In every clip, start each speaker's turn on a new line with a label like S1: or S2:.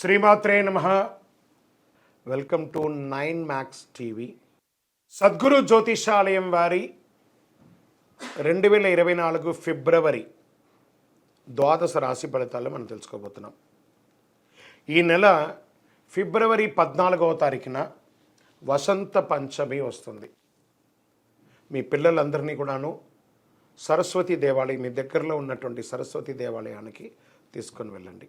S1: శ్రీమాత్రే నమ. Welcome to nine max TV Sadhguru జ్యోతిషాలయం వారి రెండు వేల ఇరవై నాలుగు ఫిబ్రవరి ద్వాదశ రాశి ఫలితాలు మనం తెలుసుకోబోతున్నాం. ఈ నెల ఫిబ్రవరి పద్నాలుగవ తారీఖున వసంత పంచమి వస్తుంది. మీ పిల్లలందరినీ కూడాను సరస్వతి దేవాలయం మీ దగ్గరలో ఉన్నటువంటి సరస్వతి దేవాలయానికి తీసుకొని వెళ్ళండి.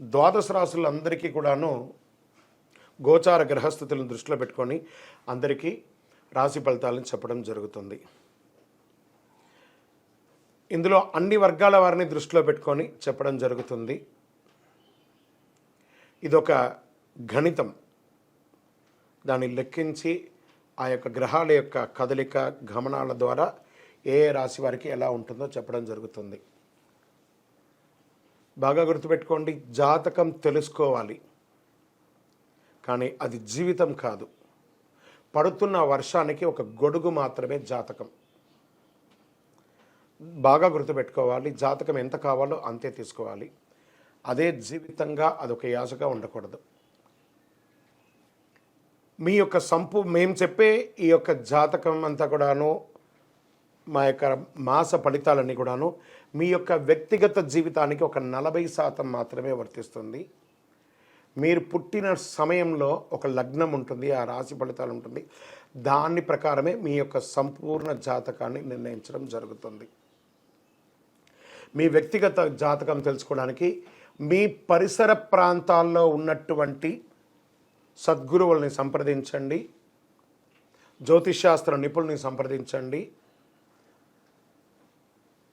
S1: ద్వాదశ రాసులందరికీ కూడాను గోచార గ్రహస్థితులను దృష్టిలో పెట్టుకొని అందరికీ రాశి ఫలితాలను చెప్పడం జరుగుతుంది. ఇందులో అన్ని వర్గాల వారిని దృష్టిలో పెట్టుకొని చెప్పడం జరుగుతుంది. ఇదొక గణితం. దాన్ని లెక్కించి ఆ యొక్క గ్రహాల యొక్క కదలిక గమనాల ద్వారా ఏ రాశి వారికి ఎలా ఉంటుందో చెప్పడం జరుగుతుంది. బాగా గుర్తుపెట్టుకోండి జాతకం తెలుసుకోవాలి. కానీ అది జీవితం కాదు. పడుతున్న వర్షానికి ఒక గొడుగు మాత్రమే జాతకం. బాగా గుర్తుపెట్టుకోవాలి జాతకం ఎంత కావాలో అంతే తీసుకోవాలి. అదే జీవితంగా అదొక యాసగా ఉండకూడదు. మీ యొక్క సంపు మేము చెప్పే ఈ యొక్క జాతకం అంతా కూడాను మా యొక్క మాస ఫలితాలన్నీ కూడాను మీ యొక్క వ్యక్తిగత జీవితానికి ఒక నలభై శాతం మాత్రమే వర్తిస్తుంది. మీరు పుట్టిన సమయంలో ఒక లగ్నం ఉంటుంది ఆ రాశి ఫలితాలు ఉంటుంది. దాని ప్రకారమే మీ యొక్క సంపూర్ణ జాతకాన్ని నిర్ణయించడం జరుగుతుంది. మీ వ్యక్తిగత జాతకం తెలుసుకోవడానికి మీ పరిసర ప్రాంతాల్లో ఉన్నటువంటి సద్గురువుల్ని సంప్రదించండి. జ్యోతిష్శాస్త్ర నిపుణుల్ని సంప్రదించండి.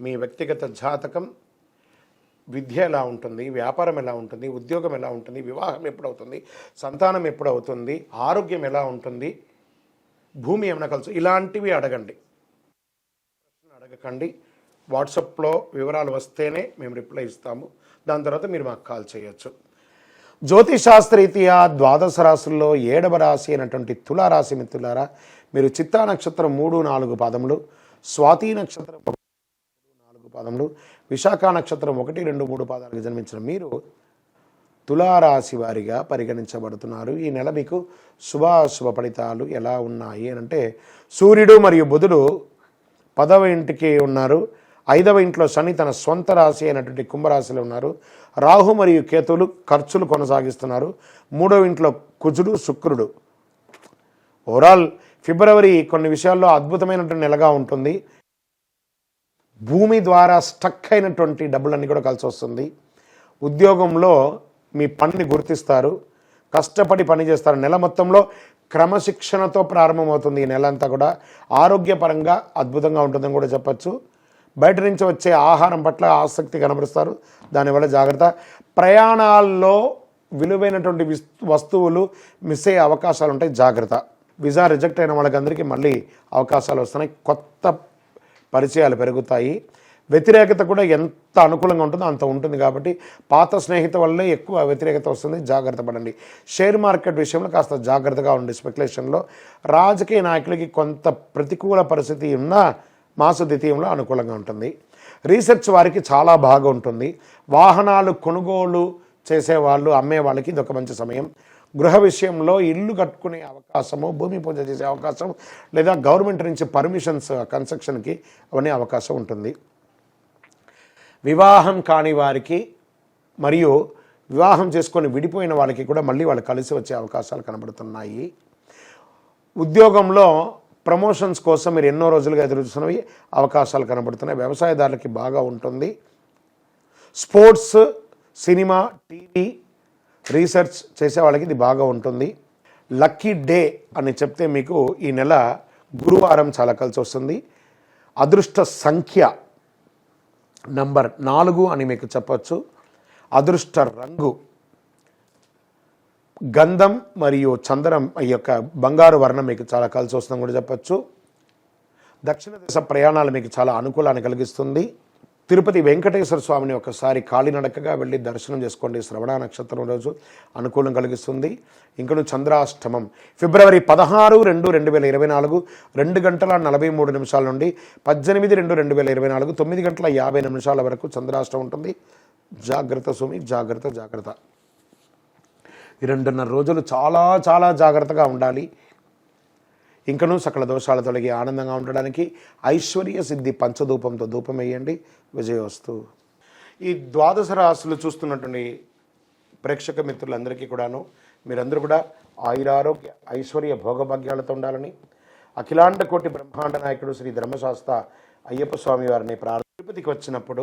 S1: మీ వ్యక్తిగత జాతకం విద్య ఎలా ఉంటుంది వ్యాపారం ఎలా ఉంటుంది ఉద్యోగం ఎలా ఉంటుంది వివాహం ఎప్పుడవుతుంది సంతానం ఎప్పుడవుతుంది ఆరోగ్యం ఎలా ఉంటుంది భూమి ఏమైనా కలుసు ఇలాంటివి అడగండి. ప్రశ్న అడగకండి. వాట్సాప్లో వివరాలు వస్తేనే మేము రిప్లై ఇస్తాము. దాని తర్వాత మీరు మాకు కాల్ చేయొచ్చు. జ్యోతిశాస్త్రరీత్యా ద్వాదశ రాశుల్లో ఏడవ రాశి అయినటువంటి తులారాశి మిత్రులారా మీరు చిత్తా నక్షత్రం మూడు నాలుగు పాదములు స్వాతి నక్షత్రం పాదములు విశాఖ నక్షత్రం ఒకటి రెండు మూడు పాదాలకు జన్మించిన మీరు తులారాశి వారిగా పరిగణించబడుతున్నారు. ఈ నెల మీకు శుభాశుభ ఫలితాలు ఎలా ఉన్నాయి అని అంటే సూర్యుడు మరియు బుధుడు పదవ ఇంటికి ఉన్నారు. ఐదవ ఇంట్లో శని తన సొంత రాశి అయినటువంటి కుంభరాశిలో ఉన్నారు. రాహు మరియు కేతువులు ఖర్చులు కొనసాగిస్తున్నారు. మూడవ ఇంట్లో కుజుడు శుక్రుడు. ఓవరాల్ ఫిబ్రవరి కొన్ని విషయాల్లో అద్భుతమైనటువంటి నెలగా ఉంటుంది. భూమి ద్వారా స్టక్ అయినటువంటి డబ్బులన్నీ కూడా కలిసి వస్తుంది. ఉద్యోగంలో మీ పనిని గుర్తిస్తారు. కష్టపడి పని చేస్తారు. నెల మొత్తంలో క్రమశిక్షణతో ప్రారంభమవుతుంది ఈ నెల అంతా కూడా. ఆరోగ్యపరంగా అద్భుతంగా ఉంటుందని కూడా చెప్పచ్చు. బయట నుంచి వచ్చే ఆహారం పట్ల ఆసక్తి కనబరుస్తారు. దానివల్ల జాగ్రత్త. ప్రయాణాల్లో విలువైనటువంటి వస్తువులు మిస్ అయ్యే అవకాశాలు ఉంటాయి జాగ్రత్త. వీసా రిజెక్ట్ అయిన వాళ్ళకందరికీ మళ్ళీ అవకాశాలు వస్తున్నాయి. కొత్త పరిచయాలు పెరుగుతాయి. వ్యతిరేకత కూడా ఎంత అనుకూలంగా ఉంటుందో అంత ఉంటుంది కాబట్టి పాత స్నేహిత వల్లే ఎక్కువ వ్యతిరేకత వస్తుంది. జాగ్రత్త పడండి. షేర్ మార్కెట్ విషయంలో కాస్త జాగ్రత్తగా ఉండి స్పెక్యులేషన్లో రాజకీయ నాయకులకి కొంత ప్రతికూల పరిస్థితి ఉన్నా మాస ద్వితీయంలో అనుకూలంగా ఉంటుంది. రీసెర్చ్ వారికి చాలా బాగా ఉంటుంది. వాహనాలు కొనుగోలు చేసేవాళ్ళు అమ్మే వాళ్ళకి ఇది ఒక మంచి సమయం. గృహ విషయంలో ఇల్లు కట్టుకునే అవకాశము భూమి పూజ చేసే అవకాశం లేదా గవర్నమెంట్ నుంచి పర్మిషన్స్ కన్స్ట్రక్షన్కి అవన్నీ అవకాశం ఉంటుంది. వివాహం కాని వారికి మరియు వివాహం చేసుకొని విడిపోయిన వాళ్ళకి కూడా మళ్ళీ వాళ్ళు కలిసి వచ్చే అవకాశాలు కనబడుతున్నాయి. ఉద్యోగంలో ప్రమోషన్స్ కోసం మీరు ఎన్నో రోజులుగా ఎదురు చూస్తున్నవి అవకాశాలు కనబడుతున్నాయి. వ్యవసాయదారులకి బాగా ఉంటుంది. స్పోర్ట్స్ సినిమా టీవీ రీసెర్చ్ చేసే వాళ్ళకి ఇది బాగా ఉంటుంది. లక్కీ డే అని చెప్తే మీకు ఈ నెల గురువారం చాలా కలిసి వస్తుంది. అదృష్ట సంఖ్య నంబర్ నాలుగు అని మీకు చెప్పచ్చు. అదృష్ట రంగు గంధం మరియు చందనం ఈ యొక్క బంగారు వర్ణం మీకు చాలా కలిసి వస్తుందని కూడా చెప్పచ్చు. దక్షిణ దేశ ప్రయాణాలు మీకు చాలా అనుకూలాన్ని కలిగిస్తుంది. తిరుపతి వెంకటేశ్వర స్వామిని ఒకసారి కాలినడకగా వెళ్ళి దర్శనం చేసుకోండి. శ్రవణ నక్షత్రం రోజు అనుకూలం కలిగిస్తుంది. ఇంకను చంద్రాష్టమం. ఫిబ్రవరి పదహారు రెండు రెండు వేల ఇరవై నాలుగు రెండు గంటల నలభై మూడు నిమిషాల నుండి పద్దెనిమిది రెండు రెండు వేల ఇరవై నాలుగు తొమ్మిది గంటల యాభై నిమిషాల వరకు చంద్రాష్టమం ఉంటుంది. జాగ్రత్త సుమి జాగ్రత్త జాగ్రత్త. ఈ రెండున్నర రోజులు చాలా చాలా జాగ్రత్తగా ఉండాలి. ఇంకనూ సకల దోషాల తొలగి ఆనందంగా ఉండడానికి ఐశ్వర్య సిద్ధి పంచధూపంతో ధూపం వేయండి విజయవస్తు ఈ ద్వాదశ రాశులు చూస్తున్నటువంటి ప్రేక్షక మిత్రులందరికీ కూడాను మీరందరూ కూడా ఆయురారోగ్య ఐశ్వర్య భోగభాగ్యాలతో ఉండాలని అఖిలాండ కోటి బ్రహ్మాండ నాయకుడు శ్రీ ధర్మశాస్త్ర అయ్యప్ప స్వామి వారిని ప్రార్థ తిరుపతికి వచ్చినప్పుడు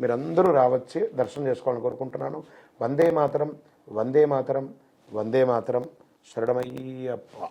S1: మీరందరూ రావచ్చి దర్శనం చేసుకోవాలని కోరుకుంటున్నాను. వందే మాతరం వందే మాతరం వందే మాతరం. శరణమయ్యప్ప.